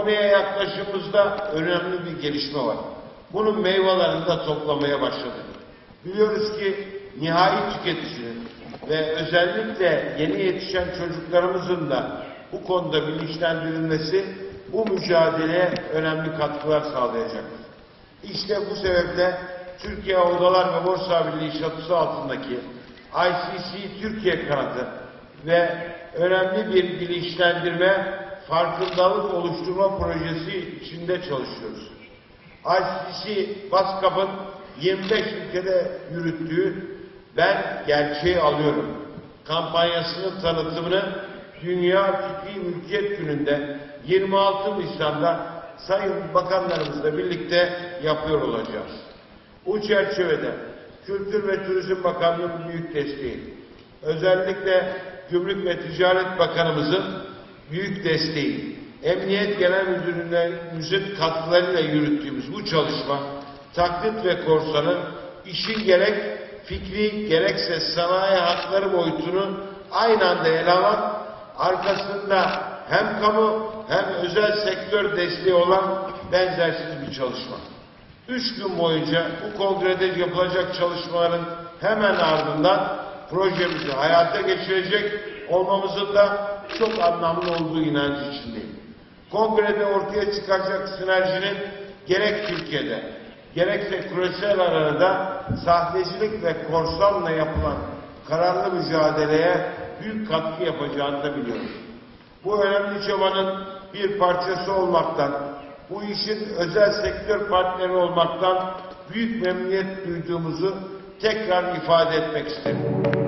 Konuya yaklaşımımızda önemli bir gelişme var. Bunun meyvelerini de toplamaya başladık. Biliyoruz ki nihai tüketicinin ve özellikle yeni yetişen çocuklarımızın da bu konuda bilinçlendirilmesi bu mücadeleye önemli katkılar sağlayacaktır. İşte bu sebeple Türkiye Odalar ve Borsa Birliği çatısı altındaki ICC Türkiye kanadı ve önemli bir bilinçlendirme, farkındalık oluşturma projesi içinde çalışıyoruz. ICC Baskap'ın 25 ülkede yürüttüğü Ben Gerçeği Alıyorum kampanyasının tanıtımını Dünya Fikri Mülkiyet Günü'nde 26 Nisan'da Sayın Bakanlarımızla birlikte yapıyor olacağız. Bu çerçevede Kültür ve Turizm Bakanlığı'nın büyük desteği, özellikle Gümrük ve Ticaret Bakanımızın büyük desteği, Emniyet Genel Müdürlüğümüzün katkılarıyla yürüttüğümüz bu çalışma, taklit ve korsanın işi gerek fikri gerekse sanayi hakları boyutunu aynı anda ele alan, arkasında hem kamu hem özel sektör desteği olan benzersiz bir çalışma. Üç gün boyunca bu kongrede yapılacak çalışmaların hemen ardından projemizi hayata geçirecek olmamızın da çok anlamlı olduğu inancı içindeyim. Kongrede ortaya çıkacak sinerjinin gerek Türkiye'de gerekse küresel arada sahtecilik ve korsanla yapılan kararlı mücadeleye büyük katkı yapacağını da biliyoruz. Bu önemli çabanın bir parçası olmaktan, bu işin özel sektör partneri olmaktan büyük memnuniyet duyduğumuzu tekrar ifade etmek isterim.